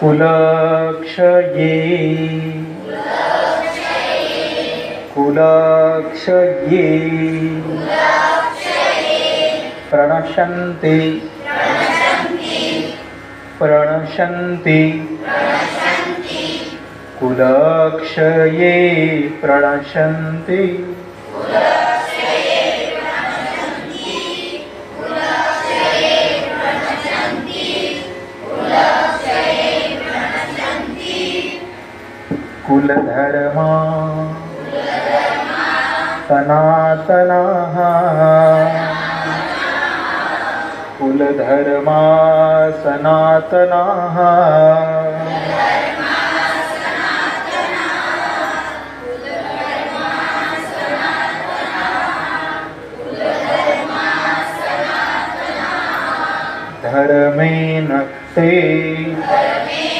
कुलक्षये। कुलक्षये। प्रणशन्ति प्रणशन्ति कुलक्षये प्रणशन्ति कुलधर्मा। सनातना। कुलधर्मा सनातना। धर्मे ते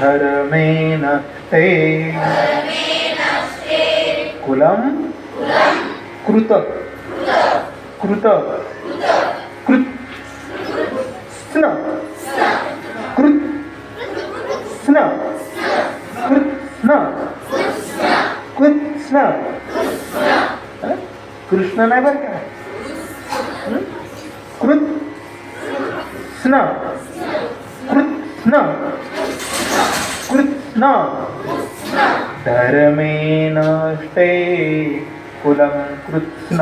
धर्मेण ते कुलं कृत। कृत। कृत। स्न। कृत। स्न। कृत। स्न। कृत। स्न। हं? कृष्ण नाही बरं का? हं? कृत। न कृत धर्मेण कुलं कृत्स्न।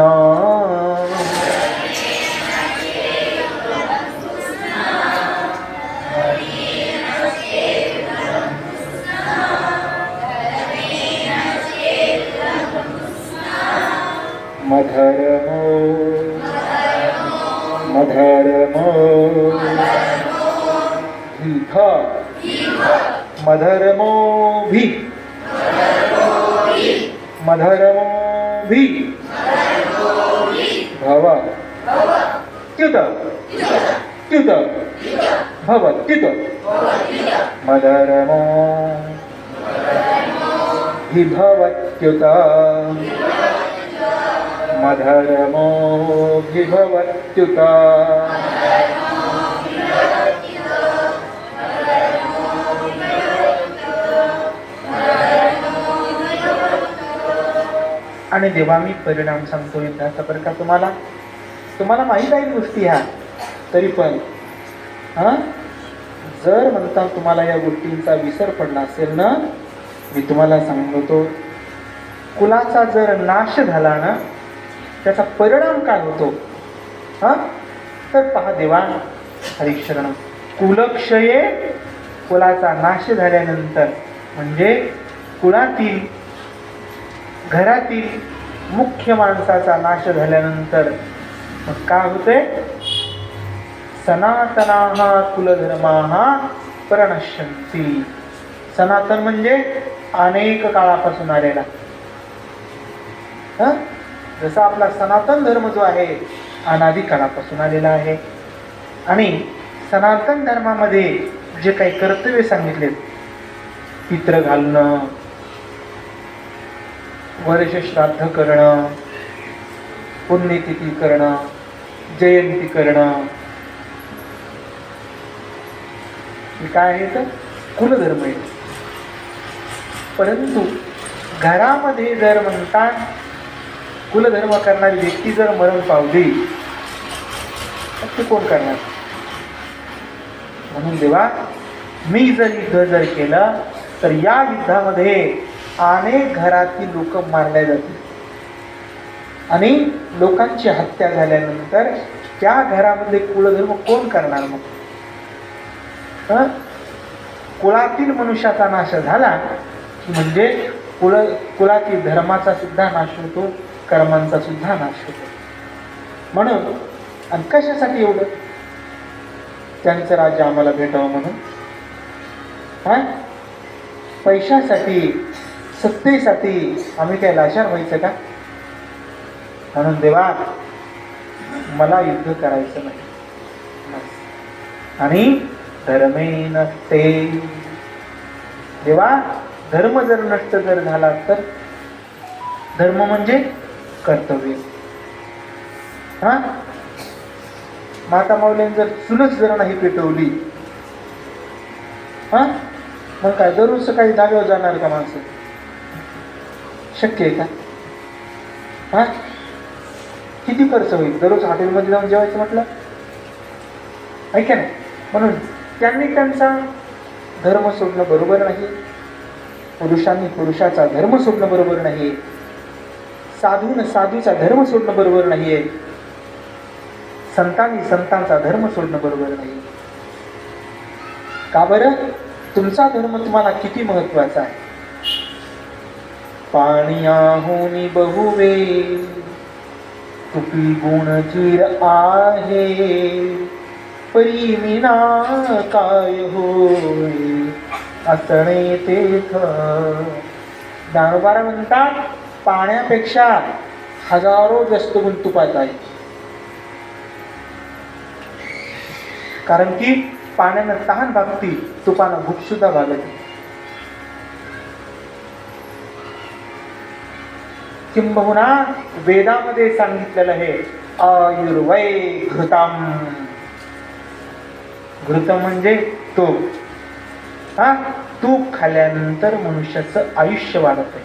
मधर्मो। मधर्मो। धिथ। मधर्मोभि मधर्मोभि भव च्युत च्युत भव च्युत मधर्मो हि भवत्युत मधर्मो हि भवत्युत आणि जेव्हा मी परिणाम सांगतो त्याचा बरं का तुम्हाला? तुम्हाला माहीत आहे गोष्टी ह्या? तरी पण हां? जर म्हणता तुम्हाला या गोष्टींचा विसर पडला असेल ना मी तुम्हाला सांगतो कुलाचा जर नाश झाला ना त्याचा परिणाम काय होतो? हां? तर पहा देवा हरिक्षरण कुलक्षये कुलाचा नाश झाल्यानंतर म्हणजे कुळातील घरातील मुख्य माणसाचा नाश झाल्यानंतर मग काय होते सनातना कुलधर्मा प्रणश्यंती सनातन म्हणजे अनेक काळापासून आलेला. हं? जसा आपला सनातन धर्म जो आहे अनादी काळापासून आलेला आहे. आणि सनातन धर्मामध्ये जे काही कर्तव्य सांगितलेत पित्र घालणं वर्ष श्राद्ध करणं पुण्यतिथी करणं जयंती करणं. हे काय आहे तर? कुलधर्म आहे. परंतु घरामध्ये जर म्हणतात कुलधर्म करणारी व्यक्ती जर मरण पावली तर ते कोण करणार? म्हणून देवा मी जर युद्ध जर केलं तर या युद्धामध्ये अनेक घरातील लोक मारले जातील. आणि लोकांची हत्या झाल्यानंतर त्या घरामध्ये कुलधर्म कोण करणार मग? कुळातील मनुष्याचा नाश झाला म्हणजे कुल कुलातील धर्माचा सुद्धा नाश होतो कर्मांचा सुद्धा नाश होतो. म्हणून आणि कशासाठी एवढं? त्यांचं राज्य आम्हाला भेटावं म्हणून. हा? पैशासाठी सत्तेसाठी आम्ही काय लाचार व्हायचं का? म्हणून देवा मला युद्ध करायचं नाही. आणि धर्मे नसते देवा धर्म जर नष्ट जर झाला तर? धर्म म्हणजे कर्तव्य. हा? माता माऊलीने जर चुलच जर नाही पेटवली हा? मग काय दररोज सकाळी जागेवर जाणार का माणसं? शक्य आहे का? हा? किती खर्च होईल? दररोज हॉटेलमध्ये जाऊन जेवायचं म्हटलं? ऐका नाही म्हणून त्यांनी त्यांचा धर्म सोडणं बरोबर नाही. पुरुषांनी पुरुषाचा धर्म सोडणं बरोबर नाही. साधून साधूचा धर्म सोडणं बरोबर नाही. आहे संतांनी संतांचा धर्म सोडणं बरोबर नाही. का बरं? तुमचा धर्म तुम्हाला किती महत्त्वाचा आहे? पाणी बहुवे. तुपी गुण चिर आहे. परी विना काय होय? असणे तेथ. दानोबारा म्हणतात पाण्यापेक्षा हजारो जास्त गुण तुपात आहे कारण की पाण्यानं तहान भागती तुपानं भूक सुद्धा भागते. किंबहुना वेदामध्ये सांगितलेलं आहे आयुर्वै घृताम घृत म्हणजे तूप हा? तूप खाल्ल्यानंतर मनुष्याचं आयुष्य वाढत आहे.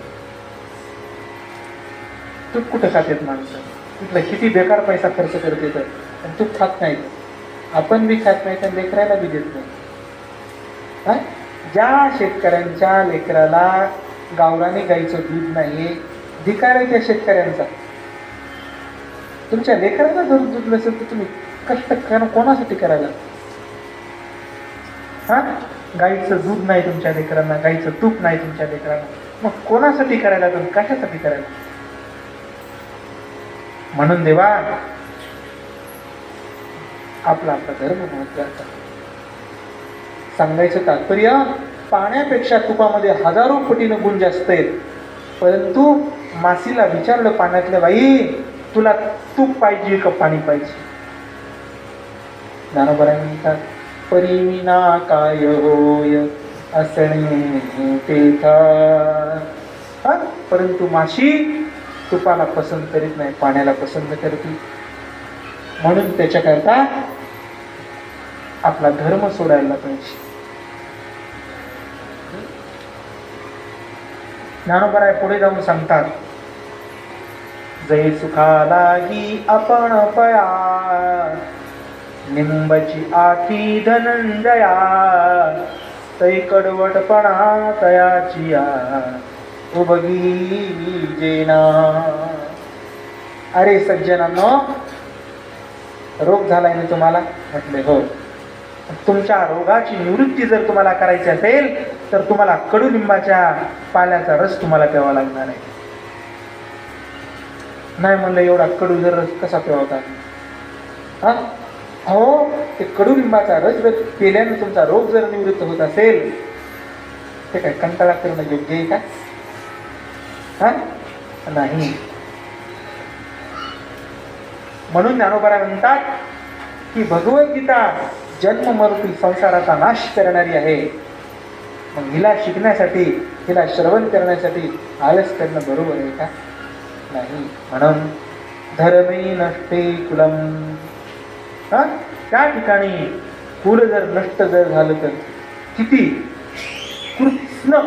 तूप कुठं खातेत माणसं? तिथला किती बेकार पैसा खर्च करते तर तूप खात नाही. आपण बी खात नाही तर लेकराला बी देत नाही. ज्या शेतकऱ्यांच्या लेकराला गावराने गाईचं दूध नाही धिकार आहे त्या शेतकऱ्यांचा. तुमच्या लेकराला जर दूध असेल तर तुम्ही कष्ट करा कोणासाठी करायला? हा? गाईचं दूध नाही तुमच्या लेकरांना गाईचं तूप नाही तुमच्या लेकरांना. मग कोणासाठी करायला तुम्ही कशासाठी करायला? म्हणून देवा आपला आपला धर्म महत्त्वाचा सांगायचं तात्पर्य पाण्यापेक्षा तुपामध्ये हजारो पटीनं गुण जास्त आहेत. परंतु मासीला विचारलं पाण्यातल्या बाई तुला तूप पाहिजे का पाणी पाहिजे? ज्ञानोबराय म्हणतात परिविना काय होय असणे हा परंतु माशी तुपाला पसंत करीत नाही पाण्याला पसंत करते म्हणून त्याच्याकरता आपला धर्म सोडायला पाहिजे. ज्ञानोबराय पुढे जाऊन सांगतात जय सुखालागी आपण पया निंबची आखी धनंजया तै कडवटपणा तयाची उभगी जेना. अरे सज्जनांनो रोग झालाय मी तुम्हाला? म्हटले हो. तुमच्या रोगाची निवृत्ती जर तुम्हाला करायची असेल तर तुम्हाला कडुलिंबाच्या पाल्याचा रस तुम्हाला प्यावा लागणार आहे. नाही म्हणलं एवढा कडू जर रस कसा प्यावता हां? हो ते कडुलिंबाचा रस जर पिल्याने तुमचा रोग जर निवृत्त होत असेल ते काय कंटाळा करणं योग्य आहे का? हा? नाही. म्हणून ज्ञानोबरा म्हणतात की भगवद्गीता जन्म मरुती संसाराचा नाश करणारी आहे. मग हिला शिकण्यासाठी हिला श्रवण करण्यासाठी आलस करणं बरोबर आहे का? नाही. म्हणून धर्मी नष्टे कुलम. हा? त्या ठिकाणी कुल जर नष्ट जर झालं तर किती? कृत्स्न.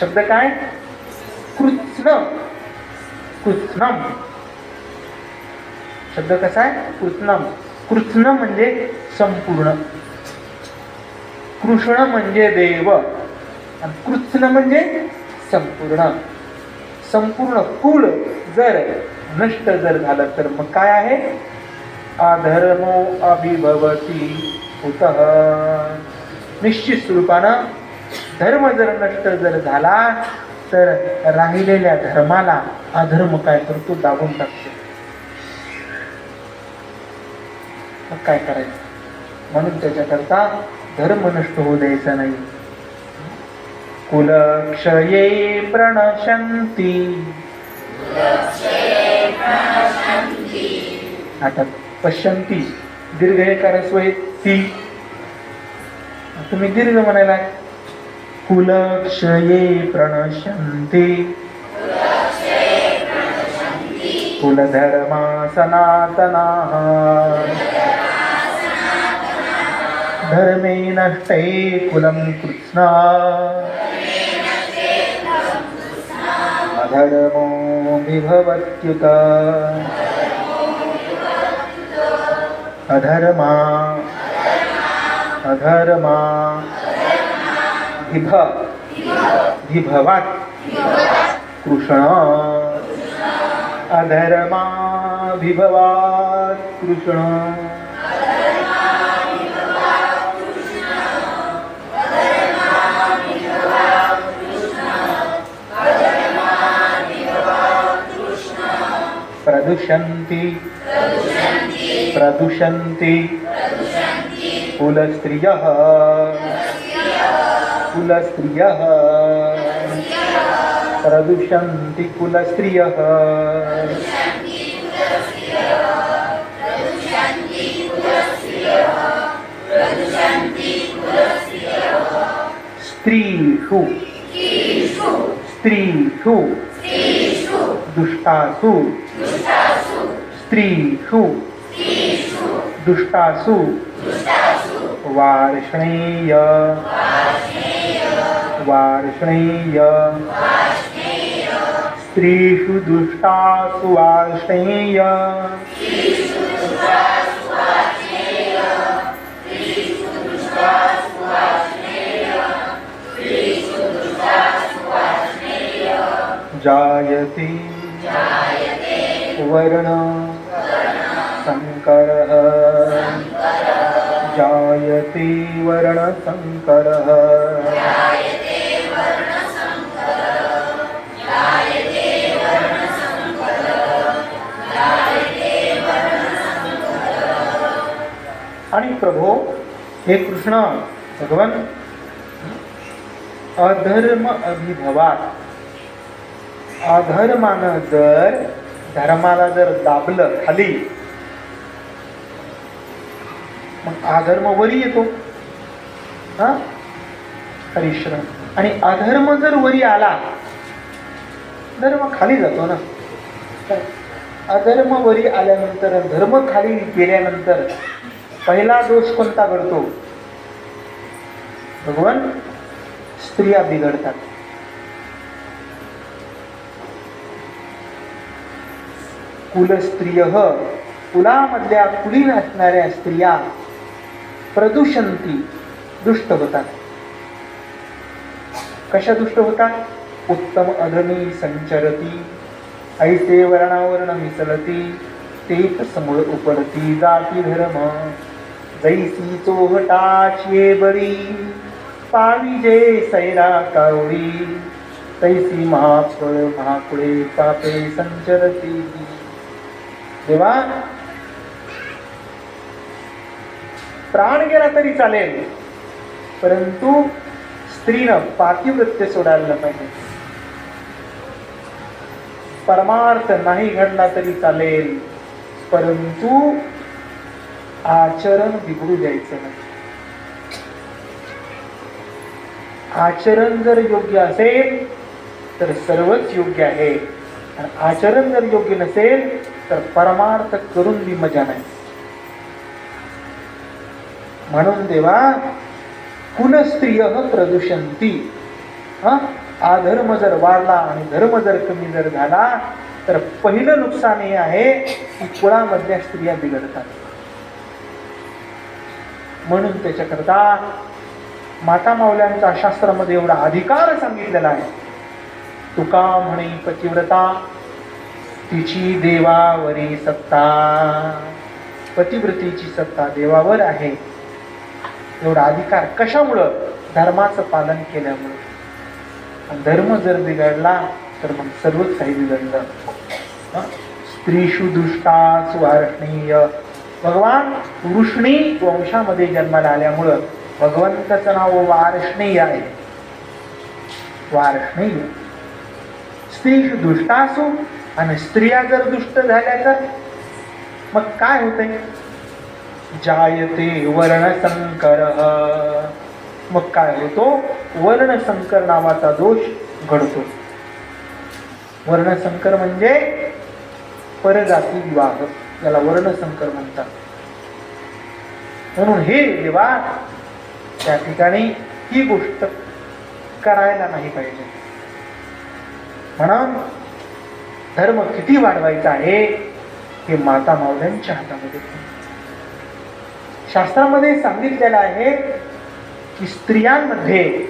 शब्द काय? कृत्स्न. कृत्स्नम. शब्द कसा आहे? कृत्नम कृत्न म्हणजे संपूर्ण. कृष्ण म्हणजे देव. आणि कृत्न म्हणजे संपूर्ण. संपूर्ण कुल जर नष्ट जर झालं तर मग काय आहे? अधर्मो अभिभवती हुत निश्चित स्वरूपानं धर्म जर नष्ट जर झाला तर राहिलेल्या धर्माला अधर्म काय करतो दाबून टाकतो. मग काय करायचं? म्हणून त्याच्याकरता धर्म नष्ट होऊ द्यायचा नाही कुलक्षये प्रणशंती आता पश्यंती दीर्घ एकारस्वय ती तुम्ही दीर्घ म्हणायला कुलक्षये प्रणशंती कुलधर्मा सनातना। धर्मे नष्टे कुलं कृत्स्ना। अधर्मो विभवत्युत। अधर्मा। अधर्मा। विभ। विभवात्। कृष्ण। अधर्मा विभवात् कृष्ण। प्रदुषन्ति। प्रदुषन्ति। कुलस्त्रियः। कुलस्त्रियः। प्रदुषन्ति कुलस्त्रियः। स्त्रीषु। स्त्रीषु। दुष्टासु। स्त्रीषु। दुष्टासु। वार्ष्णेय। वार्ष्णेय। स्त्रीषु दुष्टासु वार्ष्णेय। जायते। वर्ण शङ्करः जायते वर्णसङ्करः आणि प्रभो हे कृष्ण भगवान अधर्म अभिभवात. अधर्मानं जर धर्माला जर दाबलं खाली मग अधर्म वरी येतो. हा? परिश्रम आणि अधर्म जर वरी आला धर्म खाली जातो ना. अधर्म वरी आल्यानंतर धर्म खाली गेल्यानंतर पहिला दोष कोणता घडतो? भगवान स्त्रिया बिघडतात. कुलस्त्रिय कुलामधल्या कुलीन असणाऱ्या स्त्रिया प्रदूषंती दुष्ट होतात. कशा दुष्ट होतात? उत्तम अधमी संचरती ऐसे वर्णावर्ण मिसळती ते समूळ उपडती जाती धर्म. जैसी चोहटाचे बरी पाविजे सैरा कावडी तैसी महाफळ महापुळे पापे संचरती. किंवा प्राण गेला तरी चालेल परंतु स्त्रीनं पातिवृत्य सोडायला पाहिजे. परमार्थ नाही घडला तरी चालेल परंतु आचरण बिघडू द्यायचं नाही. आचरण जर योग्य असेल तर सर्वच योग्य आहे. आणि आचरण जर योग्य नसेल तर परमार्थ करून बी मजा नाही. म्हणून देवा कुलस्त्रिय प्रदूषंती हा? अधर्म जर वाढला आणि धर्म जर कमी जर झाला तर पहिलं नुकसान हे आहे की कुळामधल्या स्त्रिया बिघडतात. म्हणून त्याच्याकरता माता माऊल्यांचा शास्त्रामध्ये एवढा अधिकार सांगितलेला आहे. तुका म्हणे पतिव्रता तिची देवावरी सत्ता. पतिव्रतेची सत्ता देवावर आहे. एवढा अधिकार कशामुळं? धर्माचं पालन केल्यामुळं. धर्म जर बिघडला तर मग सर्वच काही बिघडलं. हं? स्त्रीषु दुष्टा सुवार्षणीय भगवान वृष्णी वंशामध्ये जन्माला आल्यामुळं भगवंताचं नाव वार्ष्णेय आहे. वार्ष्णेय. स्त्रीषु दुष्टासु आणि स्त्रिया जर दुष्ट झाल्या तर? मग काय होतंय? जायते वर्णसंकर मग काय होतो? वर्णसंकर नावाचा दोष घडतो. वर्णसंकर म्हणजे परजाती विवाह. याला वर्णसंकर म्हणतात. म्हणून हे विवाह त्या ठिकाणी ही गोष्ट करायला नाही पाहिजे. म्हणून धर्म किती वाढवायचा आहे हे माता मावल्यांच्या हातामध्ये शास्त्रामध्ये सांगितलेलं आहे की स्त्रियांमध्ये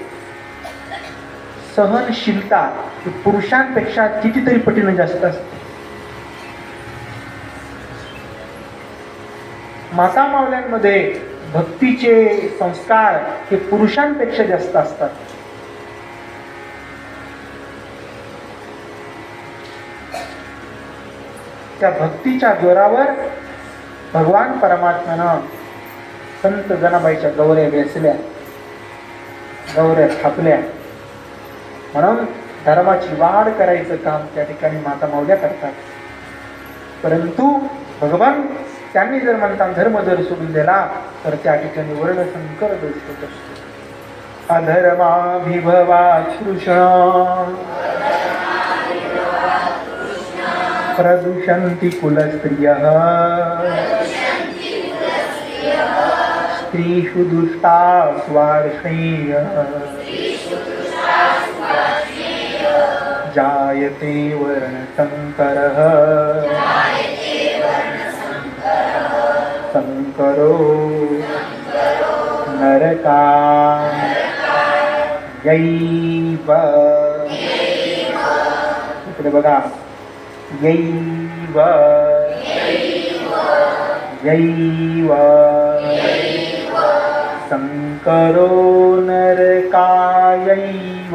सहनशीलता ही पुरुषांपेक्षा कितीतरी पटीनं जास्त असते. माता मावल्यांमध्ये भक्तीचे संस्कार हे पुरुषांपेक्षा जास्त असतात. त्या भक्तीच्या जोरावर भगवान परमात्म्यानं संत जनाबाईच्या गौऱ्या वेचल्या गौऱ्या थापल्या. म्हणून धर्माची वाढ करायचं काम त्या ठिकाणी माता मावल्या करतात. परंतु भगवान त्यांनी जर म्हणता धर्म जर सोडून दिला तर त्या ठिकाणी वर्णसंकर दोष होत असतो. अधर्माभिभवा कृष्ण प्रदूषन्ति कुलस्त्रियः। स्त्रीषु दुष्टा स्वार्षेय। जायते वर्णशङ्करः शङ्करो नरका। यैव। इकडे बघा यैव। यैव। शङ्करो नरकायैव।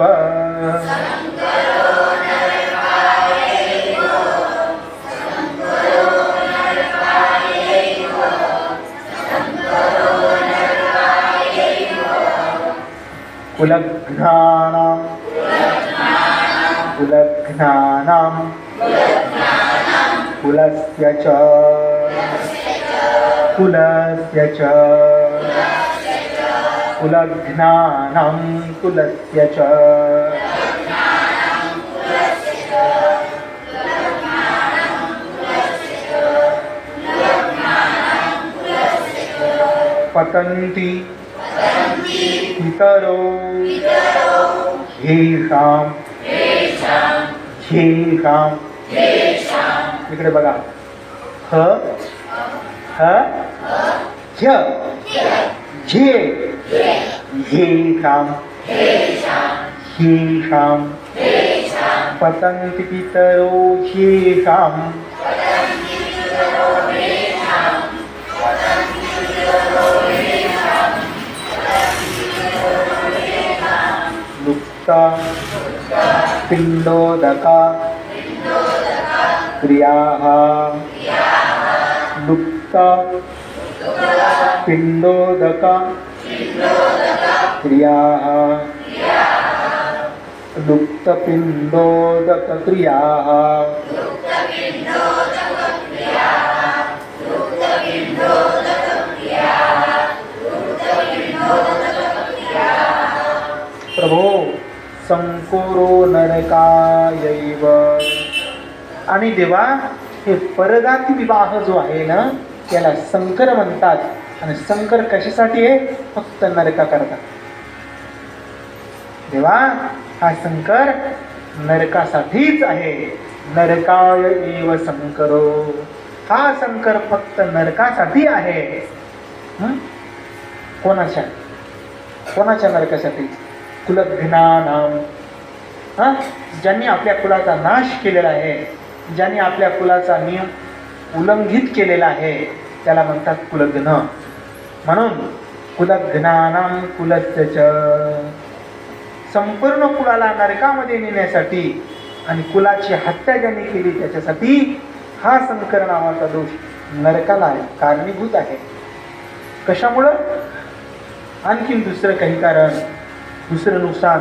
कुलघ्नानां कुलघ्नानां कुलस्य च। कुलस्य च। कुलघ्नानां कुलस्य च। पतन्ति। पितरो। ह्येषां ह्येषां इकडे बघा. ह? ह? ह्य झे ह्येषां ह्येषां पतन्ति पितरो ह्येषां लुप्ता पिण्डोदका क्रियाः लुप्ता पिण्डोदका क्रियाः लुप्तपिण्डोदकक्रियाः कुरु नरकायैव. आणि देवा हे परगाती विवाह जो आहे ना त्याला संकर म्हणतात. आणि संकर कशासाठी आहे? फक्त नरका करता देवा हा संकर नरकासाठीच आहे. नरकाय एव संकरो. हा संकर फक्त नरकासाठी आहे. कोणाच्या? कोणाच्या नरकासाठी? कुलघ्नानाम हां? ज्यांनी आपल्या कुलाचा नाश केलेला आहे ज्यांनी आपल्या कुलाचा नियम उल्लंघित केलेला आहे त्याला म्हणतात कुलग्न म्हणून कुलग्नाना कुलच संपूर्ण कुलाला नरकामध्ये नेण्यासाठी आणि कुलाची हत्या ज्यांनी केली त्याच्यासाठी हा संकर नावाचा दोष नरकाला कारणीभूत आहे. कशामुळं? आणखीन दुसरं काही कारण दुसरं नुकसान.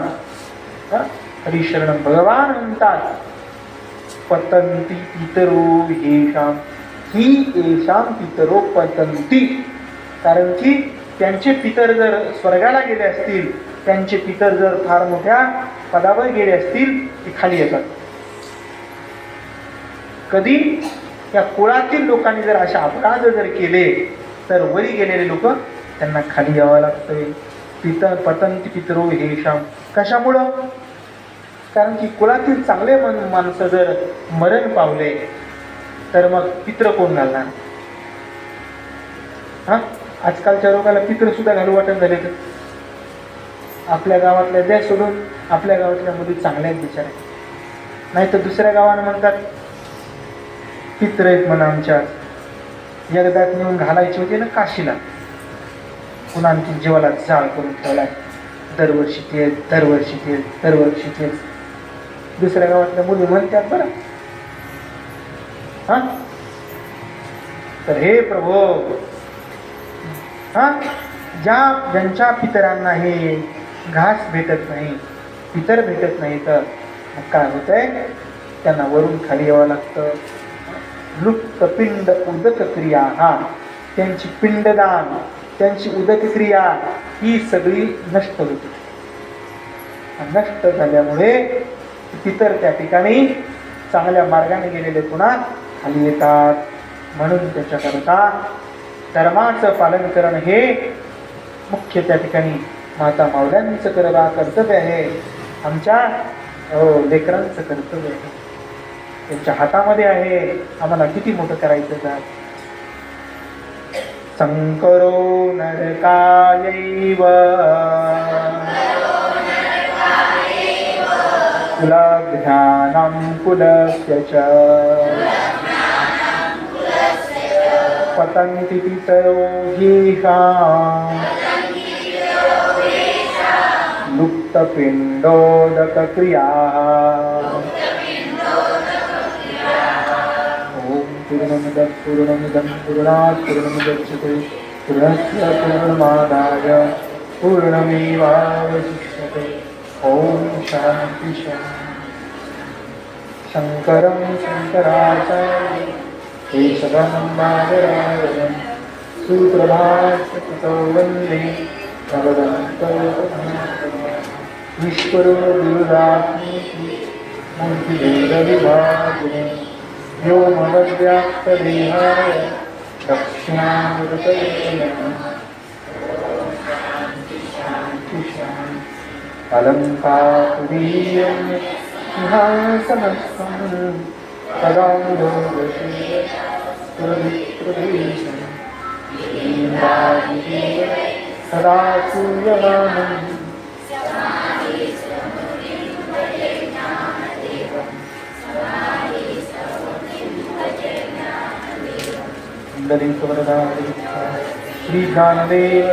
हरिशरण भगवान म्हणतात पतंती पितरो येशाम ही येशाम पितरो पतंती कारण की त्यांचे पितर जर स्वर्गाला गेले असतील त्यांचे पितर जर फार मोठ्या पदावर गेले असतील ते खाली येतात. कधी या कुळातील लोकांनी जर अशा अपराध जर केले तर वरी गेलेले लोक त्यांना खाली यावं लागतंय. पितर पतंत पितरो हे शाम कशामुळं? कारण की कुलातील चांगले मन माणसं जर मरण पावले तर मग पित्र कोण घालणार? हां? आजकालच्या लोकांना पित्रसुद्धा घालू वाटत झाले तर आपल्या गावातल्या द्या सोडून आपल्या गावातल्या मुली चांगल्या आहेत बिचाऱ्या नाही तर दुसऱ्या गावानं म्हणतात पित्र आहेत म्हणा आमच्या. एकदा नेऊन घालायची होती ना काशीला. पुन्हा आमच्या जीवाला जाळ करून ठेवला दरवर्षी तेच दरवर्षी तेच दरवर्षी तेच. दुसऱ्या गावातल्या मुली म्हणतात बरं. हा? तर हे प्रभो हा? ज्या ज्यांच्या पितरांना हे घास भेटत नाही पितर भेटत नाही तर मग काय होतंय? त्यांना वरून खाली यावं लागतं. लुप्त पिंड उदक क्रिया हा? त्यांची पिंडदान त्यांची उदक क्रिया ही सगळी नष्ट होते. नष्ट झाल्यामुळे इतर त्या ठिकाणी चांगल्या मार्गाने गेलेले पुन्हा खाली येतात. म्हणून त्याच्याकरता धर्माचं पालन करणं हे मुख्य त्या ठिकाणी माता मावल्यांचं करता कर्तव्य आहे. आमच्या हो, लेकरांचं कर्तव्य आहे. त्यांच्या हातामध्ये आहे. आम्हाला किती मोठं करायचं का संकरो नरकायैव कुलाध्यानं कुलस्य च। पतन्ति पितरो गीहा लुप्तपिण्डोदकक्रियाः। ॐ पूर्णमिदं पूर्णमिदं पूर्णात् पूर्णमुदच्यते पूर्णस्य पूर्णमादाय पूर्णमेवावशिष्यते ॐ शान्ति शान्ति। शङ्करं शङ्कराचार्य केशवनं बादरायणं सुप्रभाषितो वन्दे भगवन्तो ईश्वरो गुरुरात्मेति मूर्तिभेदविभागिने व्योमवद्व्याप्तदेहाय दक्षिणामृतये अलङ्कापुरीयं सिंहासनस्थं सदा सूर्यमानम् श्री ज्ञानदेव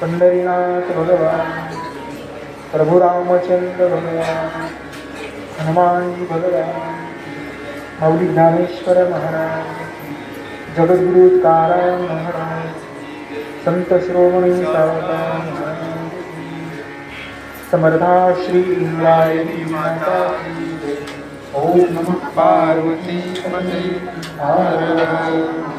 पंढरीनाथ भगवान। प्रभु रामचंद्र भगवान हनुमानजी भगवान माऊली ज्ञानेश्वर महाराज जगद्गुरु तारायण महाराज संत श्रोमणी सावधान समर्था श्री इंद्राय माता ओम नमः पार्वती हर हर